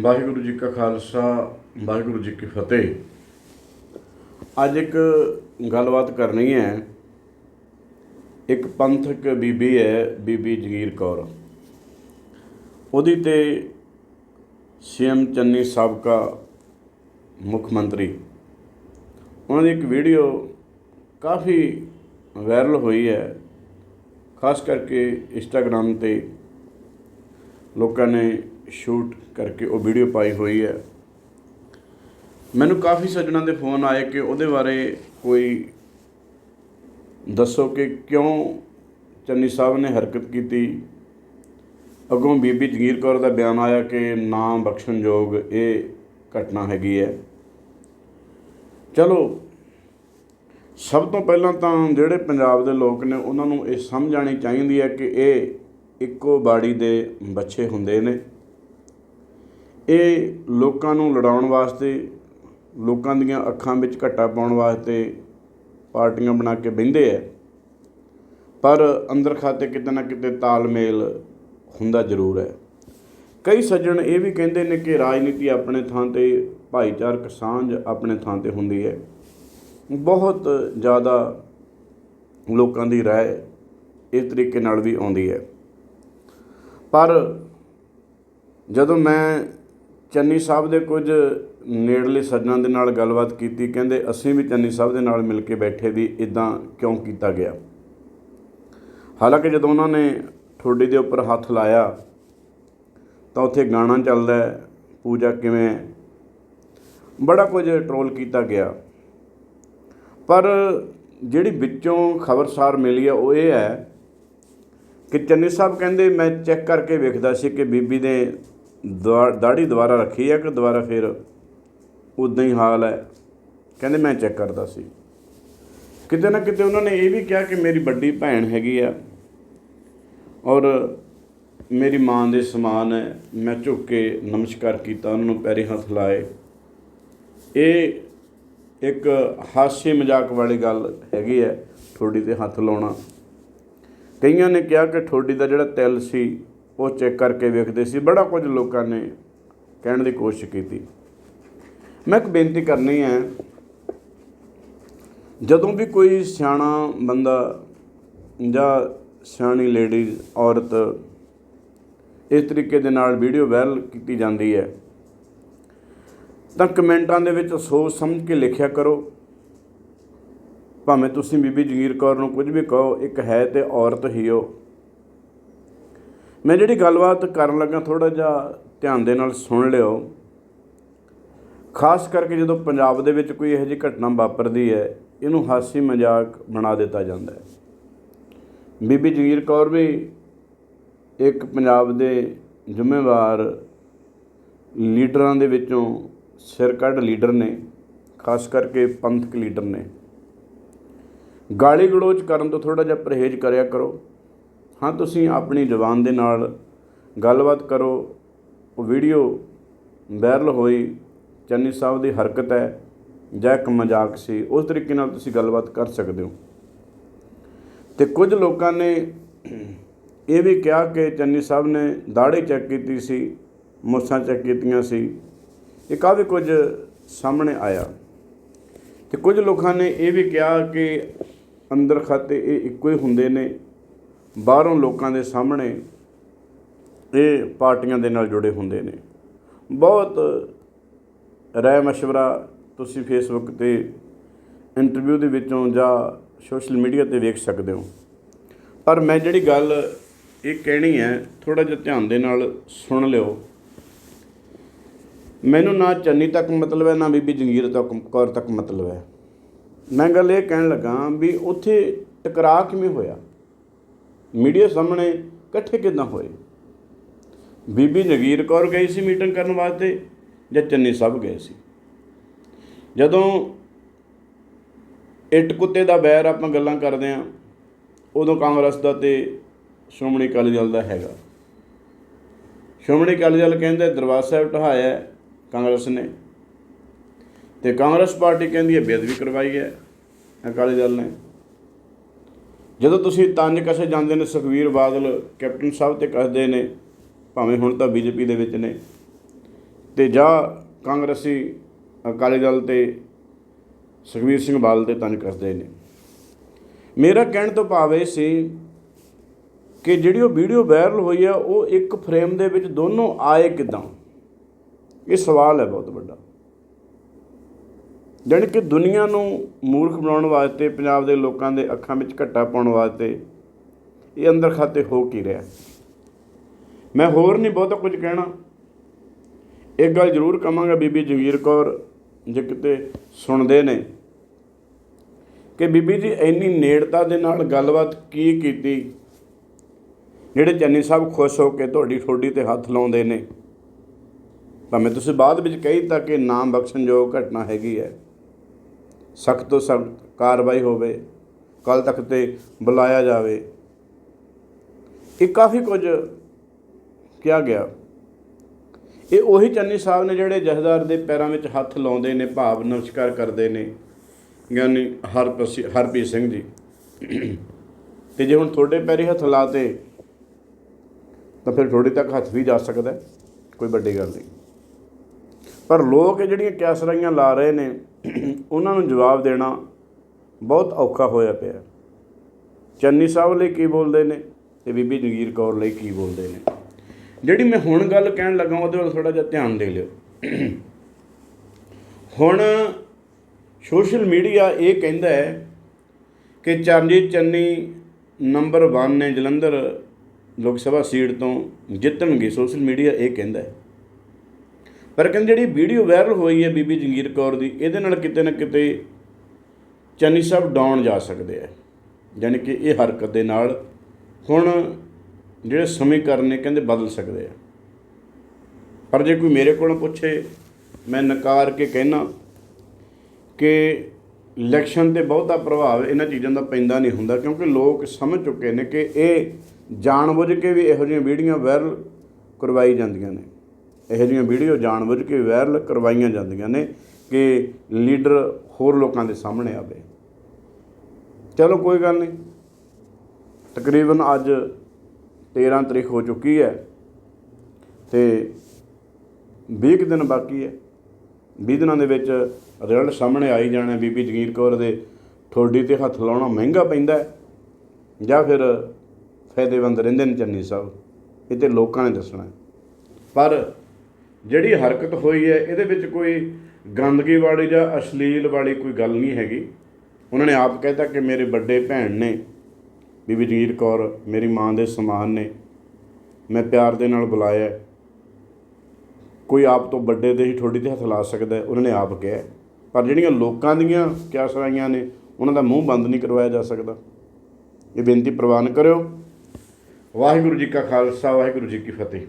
ਵਾਹਿਗੁਰੂ ਜੀ ਕਾ ਖਾਲਸਾ, ਵਾਹਿਗੁਰੂ ਜੀ ਕੀ ਫਤਿਹ। ਅੱਜ ਇੱਕ ਗੱਲਬਾਤ ਕਰਨੀ ਹੈ। ਇੱਕ ਪੰਥਕ ਬੀਬੀ ਹੈ, ਬੀਬੀ ਜਗੀਰ ਕੌਰ। ਉਹਦੀ ਤੇ ਸੀਐਮ ਚੰਨੀ ਸਾਬਕਾ ਮੁੱਖ ਮੰਤਰੀ। ਉਹਨਾਂ ਦੀ ਇੱਕ ਵੀਡੀਓ ਕਾਫੀ ਵਾਇਰਲ ਹੋਈ ਹੈ, ਖਾਸ ਕਰਕੇ ਇੰਸਟਾਗ੍ਰਾਮ ਤੇ। ਲੋਕਾਂ ਨੇ ਸ਼ੂਟ ਕਰਕੇ ਉਹ ਵੀਡੀਓ ਪਾਈ ਹੋਈ ਹੈ। ਮੈਨੂੰ ਕਾਫੀ ਸੱਜਣਾਂ ਦੇ ਫੋਨ ਆਏ ਕਿ ਉਹਦੇ ਬਾਰੇ ਕੋਈ ਦੱਸੋ ਕਿ ਕਿਉਂ ਚੰਨੀ ਸਾਹਿਬ ਨੇ ਹਰਕਤ ਕੀਤੀ। ਅੱਗੋਂ ਬੀਬੀ ਜਗੀਰ ਕੌਰ ਦਾ ਬਿਆਨ ਆਇਆ ਕਿ ਨਾਮ ਬਖਸ਼ਣਯੋਗ ਇਹ ਘਟਨਾ ਹੈਗੀ ਹੈ। ਚਲੋ, ਸਭ ਤੋਂ ਪਹਿਲਾਂ ਤਾਂ ਜਿਹੜੇ ਪੰਜਾਬ ਦੇ ਲੋਕ ਨੇ ਉਹਨਾਂ ਨੂੰ ਇਹ ਸਮਝ ਆਣੀ ਚਾਹੀਦੀ ਹੈ ਕਿ ਇਹ ਇੱਕੋ ਬਾੜੀ ਦੇ ਬੱਚੇ ਹੁੰਦੇ ਨੇ। ਇਹ ਲੋਕਾਂ ਨੂੰ ਲੜਾਉਣ ਵਾਸਤੇ, ਲੋਕਾਂ ਦੀਆਂ ਅੱਖਾਂ ਵਿੱਚ ਘੱਟਾ ਪਾਉਣ ਵਾਸਤੇ ਪਾਰਟੀਆਂ ਬਣਾ ਕੇ ਬਹਿੰਦੇ ਹੈ ਪਰ ਅੰਦਰ ਖਾਤੇ ਕਿਤੇ ਨਾ ਕਿਤੇ ਤਾਲਮੇਲ ਹੁੰਦਾ ਜ਼ਰੂਰ ਹੈ। ਕਈ ਸੱਜਣ ਇਹ ਵੀ ਕਹਿੰਦੇ ਨੇ ਕਿ ਰਾਜਨੀਤੀ ਆਪਣੇ ਥਾਂ ਤੇ, ਭਾਈਚਾਰਕ ਸਾਂਝ ਆਪਣੇ ਥਾਂ ਤੇ ਹੁੰਦੀ ਹੈ। ਬਹੁਤ ਜ਼ਿਆਦਾ ਲੋਕਾਂ ਦੀ ਰਾਏ ਇਸ ਤਰੀਕੇ ਨਾਲ ਵੀ ਆਉਂਦੀ ਹੈ। ਪਰ ਜਦੋਂ ਮੈਂ ਚੰਨੀ ਸਾਹਿਬ ਦੇ ਕੁਝ ਨੇੜਲੇ ਸੱਜਣਾਂ ਦੇ ਨਾਲ ਗੱਲਬਾਤ ਕੀਤੀ, ਕਹਿੰਦੇ ਅਸੀਂ ਵੀ ਚੰਨੀ ਸਾਹਿਬ ਦੇ ਨਾਲ ਮਿਲ ਕੇ ਬੈਠੇ ਵੀ ਇਦਾਂ ਕਿਉਂ ਕੀਤਾ ਗਿਆ। ਹਾਲਾਂਕਿ ਜਦੋਂ ਉਹਨਾਂ ਨੇ ਠੋਡੀ ਦੇ ਉੱਪਰ ਹੱਥ ਲਾਇਆ, ਤਾਂ ਉੱਥੇ ਗਾਣਾ ਚੱਲਦਾ ਪੂਜਾ ਕਿਵੇਂ? ਬੜਾ ਕੁਝ ਟਰੋਲ ਕੀਤਾ ਗਿਆ। ਪਰ ਜਿਹੜੀ ਵਿੱਚੋਂ ਖਬਰਸਾਰ ਮਿਲੀ ਆ ਉਹ ਇਹ ਹੈ ਕਿ ਚੰਨੀ ਸਾਹਿਬ ਕਹਿੰਦੇ, ਮੈਂ ਚੈੱਕ ਕਰਕੇ ਵੇਖਦਾ ਸੀ ਕਿ ਬੀਬੀ ਦੇ ਦਾੜੀ ਦੁਬਾਰਾ ਰੱਖੀ ਹੈ ਕਿ ਦੁਬਾਰਾ ਫਿਰ ਉਦਾਂ ਹੀ ਹਾਲ ਹੈ? ਕਹਿੰਦੇ ਮੈਂ ਚੈੱਕ ਕਰਦਾ ਸੀ। ਕਿਤੇ ਨਾ ਕਿਤੇ ਉਹਨਾਂ ਨੇ ਇਹ ਵੀ ਕਿਹਾ ਕਿ ਮੇਰੀ ਵੱਡੀ ਭੈਣ ਹੈਗੀ ਆ ਔਰ ਮੇਰੀ ਮਾਂ ਦੇ ਸਮਾਨ ਹੈ, ਮੈਂ ਝੁੱਕ ਕੇ ਨਮਸਕਾਰ ਕੀਤਾ, ਉਹਨਾਂ ਨੂੰ ਪੈਰੇ ਹੱਥ ਲਾਏ। ਇਹ ਇੱਕ ਹਾਸੇ ਮਜ਼ਾਕ ਵਾਲੀ ਗੱਲ ਹੈਗੀ ਹੈ ਠੋਡੀ ਤੇ ਹੱਥ ਲਾਉਣਾ। ਕਈਆਂ ਨੇ ਕਿਹਾ ਕਿ ਠੋਡੀ ਦਾ ਜਿਹੜਾ ਤਿਲ ਸੀ ਉਹ ਚੈੱਕ ਕਰਕੇ ਵੇਖਦੇ ਸੀ। ਬੜਾ ਕੁਝ ਲੋਕਾਂ ਨੇ ਕਹਿਣ ਦੀ ਕੋਸ਼ਿਸ਼ ਕੀਤੀ। ਮੈਂ ਇੱਕ ਬੇਨਤੀ ਕਰਨੀ ਹੈ, ਜਦੋਂ ਵੀ ਕੋਈ ਸਿਆਣਾ ਬੰਦਾ ਜਾਂ ਸਿਆਣੀ ਲੇਡੀਜ਼, ਔਰਤ ਇਸ ਤਰੀਕੇ ਦੇ ਨਾਲ ਵੀਡੀਓ ਵਾਇਰਲ ਕੀਤੀ ਜਾਂਦੀ ਹੈ, ਤਾਂ ਕਮੈਂਟਾਂ ਦੇ ਵਿੱਚ ਸੋਚ ਸਮਝ ਕੇ ਲਿਖਿਆ ਕਰੋ। ਭਾਵੇਂ ਤੁਸੀਂ ਬੀਬੀ ਜਗੀਰ ਕੌਰ ਨੂੰ ਕੁਝ ਵੀ ਕਹੋ, ਇੱਕ ਹੈ ਤੇ ਔਰਤ ਹੀ ਉਹ ਮੈਂ ਜਿਹੜੀ ਗੱਲਬਾਤ ਕਰਨ ਲੱਗਾ ਥੋੜਾ ਜਿਹਾ ਧਿਆਨ ਦੇ ਨਾਲ ਸੁਣ ਲਿਓ। ਖਾਸ ਕਰਕੇ ਜਦੋਂ ਪੰਜਾਬ ਦੇ ਵਿੱਚ ਕੋਈ ਇਹੋ ਜਿਹੀ ਘਟਨਾ ਵਾਪਰਦੀ ਹੈ, ਇਹਨੂੰ ਹਾਸੀ ਮਜ਼ਾਕ ਬਣਾ ਦਿੱਤਾ ਜਾਂਦਾ ਹੈ। ਬੀਬੀ ਜਗੀਰ ਕੌਰ ਵੀ ਇੱਕ ਪੰਜਾਬ ਦੇ ਜ਼ਿੰਮੇਵਾਰ ਲੀਡਰਾਂ ਦੇ ਵਿੱਚੋਂ ਸਿਰ ਕੱਢ ਲੀਡਰ ਨੇ, ਖਾਸ ਕਰਕੇ ਪੰਥਕ ਲੀਡਰ ਨੇ। ਗਾਲੀ ਗਲੋਚ ਕਰਨ ਤੋਂ ਥੋੜਾ ਜਿਹਾ ਪਰਹੇਜ਼ ਕਰਿਆ ਕਰੋ। ਹਾਂ, ਤੁਸੀਂ ਆਪਣੀ ਜ਼ੁਬਾਨ ਦੇ ਨਾਲ ਗੱਲਬਾਤ ਕਰੋ। ਉਹ ਵੀਡੀਓ ਵਾਇਰਲ ਹੋਈ, ਚੰਨੀ ਸਾਹਿਬ ਦੀ ਹਰਕਤ ਹੈ, ਜਾਂ ਇੱਕ ਮਜ਼ਾਕ ਸੀ, ਉਸ ਤਰੀਕੇ ਨਾਲ ਤੁਸੀਂ ਗੱਲਬਾਤ ਕਰ ਸਕਦੇ ਹੋ। ਤੇ ਕੁਝ ਲੋਕਾਂ ਨੇ ਇਹ ਵੀ ਕਿਹਾ ਕਿ ਚੰਨੀ ਸਾਹਿਬ ਨੇ ਦਾੜੀ ਚੈੱਕ ਕੀਤੀ ਸੀ, ਮੁੱਛਾਂ ਚੈੱਕ ਕੀਤੀਆਂ ਸੀ। ਇਹ ਕਾਫੀ ਕੁਝ ਸਾਹਮਣੇ ਆਇਆ। ਤੇ ਕੁਝ ਲੋਕਾਂ ਨੇ ਇਹ ਵੀ ਕਿਹਾ ਕਿ ਅੰਦਰ ਖਾਤੇ ਇਹ ਇੱਕੋ ਹੀ ਹੁੰਦੇ ਨੇ। ਬਾਹਰੋਂ ਲੋਕਾਂ ਦੇ ਸਾਹਮਣੇ ਇਹ ਪਾਰਟੀਆਂ ਦੇ ਨਾਲ ਜੁੜੇ ਹੁੰਦੇ ਨੇ ਬਹੁਤ ਰਾਏ مشورہ ਤੁਸੀਂ ਫੇਸਬੁੱਕ ਤੇ ਇੰਟਰਵਿਊ ਦੇ ਵਿੱਚੋਂ ਜਾਂ ਸੋਸ਼ਲ ਮੀਡੀਆ ਤੇ ਵੇਖ ਸਕਦੇ ਹੋ ਪਰ ਮੈਂ ਜਿਹੜੀ ਗੱਲ ਇਹ ਕਹਿਣੀ ਹੈ ਥੋੜਾ ਜਿਹਾ ਧਿਆਨ ਦੇ ਨਾਲ ਸੁਣ ਲਿਓ ਮੈਨੂੰ ਨਾ ਚੰਨੀ ਤੱਕ ਮਤਲਬ ਹੈ ਨਾ ਬੀਬੀ ਜੰਗੀਰ ਤੱਕ ਕੌਰ ਤੱਕ ਮਤਲਬ ਹੈ ਮੈਂ ਗੱਲ ਇਹ ਕਹਿਣ ਲੱਗਾ ਵੀ ਉੱਥੇ ਟਕਰਾਅ ਕਿਵੇਂ ਹੋਇਆ ਮੀਡੀਆ ਸਾਹਮਣੇ ਇਕੱਠੇ ਕਿਦਾਂ ਹੋਏ? ਬੀਬੀ ਜਗੀਰ ਕੌਰ ਗਈ ਸੀ ਮੀਟਿੰਗ ਕਰਨ ਵਾਸਤੇ ਜਾਂ ਚੰਨੀ ਸਾਹਿਬ ਗਏ ਸੀ? ਜਦੋਂ ਇੱਟ ਕੁੱਤੇ ਦਾ ਬੈਰ ਆਪਾਂ ਗੱਲਾਂ ਕਰਦੇ ਆਂ ਉਦੋਂ ਕਾਂਗਰਸ ਦਾ ਤੇ ਸ਼੍ਰੋਮਣੀ ਅਕਾਲੀ ਦਲ ਦਾ ਹੈਗਾ। ਸ਼੍ਰੋਮਣੀ ਅਕਾਲੀ ਦਲ ਕਹਿੰਦੇ ਦਰਬਾਰ ਸਾਹਿਬ ਢਹਾਇਆ ਕਾਂਗਰਸ ਨੇ ਤੇ ਕਾਂਗਰਸ ਪਾਰਟੀ ਕਹਿੰਦੀ ਹੈ ਬੇਅਦਬੀ ਕਰਵਾਈ ਹੈ ਅਕਾਲੀ ਦਲ ਨੇ। ਜਦੋਂ ਤੁਸੀਂ ਤੰਜ ਕਸੇ ਜਾਂਦੇ ਨੇ, ਸੁਖਵੀਰ ਬਾਦਲ ਕੈਪਟਨ ਸਾਹਿਬ ਤੇ ਕਸਦੇ ਨੇ, ਭਾਵੇਂ ਹੁਣ ਤਾਂ ਬੀਜੇਪੀ ਦੇ ਵਿੱਚ ਨੇ, ਤੇ ਜਾਂ ਕਾਂਗਰਸੀ ਅਕਾਲੀ ਦਲ ਤੇ ਸੁਖਬੀਰ ਸਿੰਘ ਬਾਦਲ ਤੇ ਤੰਜ ਕਰਦੇ ਨੇ। ਮੇਰਾ ਕਹਿਣ ਤੋਂ ਭਾਵ ਇਹ ਸੀ ਕਿ ਜਿਹੜੀ ਉਹ ਵੀਡੀਓ ਵਾਇਰਲ ਹੋਈ ਆ, ਉਹ ਇੱਕ ਫਰੇਮ ਦੇ ਵਿੱਚ ਦੋਨੋਂ ਆਏ ਕਿਦਾਂ? ਇਹ ਸਵਾਲ ਹੈ ਬਹੁਤ ਵੱਡਾ। ਜਾਣੀ ਕਿ ਦੁਨੀਆ ਨੂੰ ਮੂਰਖ ਬਣਾਉਣ ਵਾਸਤੇ, ਪੰਜਾਬ ਦੇ ਲੋਕਾਂ ਦੇ ਅੱਖਾਂ ਵਿੱਚ ਘੱਟਾ ਪਾਉਣ ਵਾਸਤੇ ਇਹ ਅੰਦਰ ਖਾਤੇ ਹੋ ਕੀ ਰਿਹਾ? ਮੈਂ ਹੋਰ ਨਹੀਂ ਬਹੁਤਾ ਕੁਝ ਕਹਿਣਾ। ਇੱਕ ਗੱਲ ਜ਼ਰੂਰ ਕਹਾਂਗਾ ਬੀਬੀ ਜਗੀਰ ਕੌਰ, ਜੇ ਕਿਤੇ ਸੁਣਦੇ ਨੇ, ਕਿ ਬੀਬੀ ਜੀ ਇੰਨੀ ਨੇੜਤਾ ਦੇ ਨਾਲ ਗੱਲਬਾਤ ਕੀ ਕੀਤੀ? ਜਿਹੜੇ ਚੰਨੀ ਸਾਹਿਬ ਖੁਸ਼ ਹੋ ਕੇ ਤੁਹਾਡੀ ਠੋਡੀ ਤੇ ਹੱਥ ਲਾਉਂਦੇ ਨੇ। ਭਾਵੇਂ ਤੁਸੀਂ ਬਾਅਦ ਵਿੱਚ ਕਹੀ ਤਾਂ ਕਿ ਨਾਮ ਬਖਸ਼ਣਯੋਗ ਘਟਨਾ ਹੈਗੀ ਹੈ। ਸਖਤ ਤੋਂ ਸਖਤ ਕਾਰਵਾਈ ਹੋਵੇ ਕੱਲ ਤੱਕ ਤੇ ਬੁਲਾਇਆ ਜਾਵੇ। ਇਹ ਕਾਫੀ ਕੁਝ ਕਿਹਾ ਗਿਆ। ਇਹ ਉਹੀ ਚੰਨੀ ਸਾਹਿਬ ਨੇ ਜਿਹੜੇ ਜਹਦਾਰ ਦੇ ਪੈਰਾਂ ਵਿੱਚ ਹੱਥ ਲਾਉਂਦੇ ਨੇ, ਭਾਵ ਨਮਸਕਾਰ ਕਰਦੇ ਨੇ ਗਿਆਨੀ ਹਰਪਸੀ ਹਰਪ੍ਰੀਤ ਸਿੰਘ ਜੀ। ਤੇ ਜੇ ਹੁਣ ਤੁਹਾਡੇ ਪੈਰੀ ਹੱਥ ਲਾਤੇ, ਤਾਂ ਫਿਰ ਤੁਹਾਡੇ ਤੱਕ ਹੱਥ ਵੀ ਜਾ ਸਕਦਾ ਕੋਈ ਵੱਡੀ ਗੱਲ ਨਹੀਂ। ਪਰ ਲੋਕ ਜਿਹੜੀਆਂ ਕਿਆਸਰਾਈਆਂ ਲਾ ਰਹੇ ਨੇ, ਉਹਨਾਂ ਨੂੰ ਜਵਾਬ ਦੇਣਾ ਬਹੁਤ ਔਖਾ ਹੋਇਆ ਪਿਆ ਚੰਨੀ ਸਾਹਿਬ ਲਈ ਕੀ ਬੋਲਦੇ ਨੇ ਤੇ ਬੀਬੀ ਜਗੀਰ ਕੌਰ ਲਈ ਕੀ ਬੋਲਦੇ ਨੇ? ਜਿਹੜੀ ਮੈਂ ਹੁਣ ਗੱਲ ਕਹਿਣ ਲੱਗਾ, ਉਹਦੇ ਵੱਲ ਥੋੜਾ ਜਿਹਾ ਧਿਆਨ ਦੇ ਲਿਓ। ਹੁਣ ਸੋਸ਼ਲ ਮੀਡੀਆ ਇਹ ਕਹਿੰਦਾ ਹੈ ਕਿ ਚਰਨਜੀਤ ਚੰਨੀ ਨੰਬਰ 1 ਨੇ ਜਲੰਧਰ ਲੋਕ ਸਭਾ ਸੀਟ ਤੋਂ ਜਿੱਤਣਗੇ। ਸੋਸ਼ਲ ਮੀਡੀਆ ਇਹ ਕਹਿੰਦਾ ਹੈ। ਪਰ ਕਹਿੰਦੇ ਜਿਹੜੀ ਵੀਡੀਓ ਵਾਇਰਲ ਹੋਈ ਹੈ ਬੀਬੀ ਜੰਗੀਰ ਕੌਰ ਦੀ, ਇਹਦੇ ਨਾਲ ਕਿਤੇ ਨਾ ਕਿਤੇ ਚੰਨੀ ਸਾਹਿਬ ਡਾਊਨ ਜਾ ਸਕਦੇ ਆ। ਯਾਨੀ ਕਿ ਇਹ ਹਰਕਤ ਦੇ ਨਾਲ ਹੁਣ ਜਿਹੜੇ ਸਮੀਕਰਨ ਨੇ ਕਹਿੰਦੇ ਬਦਲ ਸਕਦੇ ਆ। ਪਰ ਜੇ ਕੋਈ ਮੇਰੇ ਕੋਲੋਂ ਪੁੱਛੇ, ਮੈਂ ਨਕਾਰ ਕੇ ਕਹਿਣਾ ਕਿ ਇਲੈਕਸ਼ਨ ਤੇ ਬਹੁਤਾ ਪ੍ਰਭਾਵ ਇਹਨਾਂ ਚੀਜ਼ਾਂ ਦਾ ਪੈਂਦਾ ਨਹੀਂ ਹੁੰਦਾ, ਕਿਉਂਕਿ ਲੋਕ ਸਮਝ ਚੁੱਕੇ ਨੇ ਕਿ ਇਹ ਜਾਣਬੁੱਝ ਕੇ ਵੀ ਇਹੋ ਜਿਹੀਆਂ ਵੀਡੀਓ ਵਾਇਰਲ ਕਰਵਾਈ ਜਾਂਦੀਆਂ ਨੇ। ਇਹੋ ਜਿਹੀਆਂ ਵੀਡੀਓ ਜਾਣਬੁੱਝ ਕੇ ਵਾਇਰਲ ਕਰਵਾਈਆਂ ਜਾਂਦੀਆਂ ਨੇ ਕਿ ਲੀਡਰ ਹੋਰ ਲੋਕਾਂ ਦੇ ਸਾਹਮਣੇ ਆਵੇ। ਚਲੋ ਕੋਈ ਗੱਲ ਨਹੀਂ। ਤਕਰੀਬਨ ਅੱਜ 13 ਤਰੀਕ ਹੋ ਚੁੱਕੀ ਹੈ ਤੇ 20 ਕੁ ਦਿਨ ਬਾਕੀ ਹੈ। 20 ਦਿਨਾਂ ਦੇ ਵਿੱਚ ਰਿਜ਼ਲਟ ਸਾਹਮਣੇ ਆਈ ਜਾਣਾ ਬੀਬੀ ਜਗੀਰ ਕੌਰ ਦੇ। ਠੋਡੀ ਤੇ ਹੱਥ ਲਾਉਣਾ ਮਹਿੰਗਾ ਪੈਂਦਾ ਜਾਂ ਫਿਰ ਫਾਇਦੇਮੰਦ ਰਹਿੰਦੇ ਨੇ ਚੰਨੀ ਸਾਹਿਬ। ਇਹ ਤੇ ਲੋਕਾਂ ਨੇ ਦੱਸਣਾ ਪਰ ਜਿਹੜੀ ਹਰਕਤ ਹੋਈ ਹੈ, ਇਹਦੇ ਵਿੱਚ ਕੋਈ ਗੰਦਗੀ ਵਾਲੀ ਜਾਂ ਅਸ਼ਲੀਲ ਵਾਲੀ ਕੋਈ ਗੱਲ ਨਹੀਂ ਹੈਗੀ। ਉਹਨਾਂ ਨੇ ਆਪ ਕਹਿਤਾ ਕਿ ਮੇਰੇ ਵੱਡੇ ਭੈਣ ਨੇ, ਬੀਬੀ ਜਗੀਰ ਕੌਰ, ਮੇਰੀ ਮਾਂ ਦੇ ਸਮਾਨ ਨੇ, ਮੈਂ ਪਿਆਰ ਦੇ ਨਾਲ ਬੁਲਾਇਆ ਕੋਈ ਆਪ ਤੋਂ ਵੱਡੇ ਦੇ ਹੀ ਠੋਡੀ ਤੇ ਹੱਥ ਲਾ ਸਕਦਾ ਉਹਨਾਂ ਨੇ ਆਪ ਕਿਹਾ ਪਰ ਜਿਹੜੀਆਂ ਲੋਕਾਂ ਦੀਆਂ ਕਿਆ ਸਰਾਈਆਂ ਨੇ, ਉਹਨਾਂ ਦਾ ਮੂੰਹ ਬੰਦ ਨਹੀਂ ਕਰਵਾਇਆ ਜਾ ਸਕਦਾ। ਇਹ ਬੇਨਤੀ ਪ੍ਰਵਾਨ ਕਰਿਓ। ਵਾਹਿਗੁਰੂ ਜੀ ਕਾ ਖਾਲਸਾ, ਵਾਹਿਗੁਰੂ ਜੀ ਕੀ ਫਤਿਹ।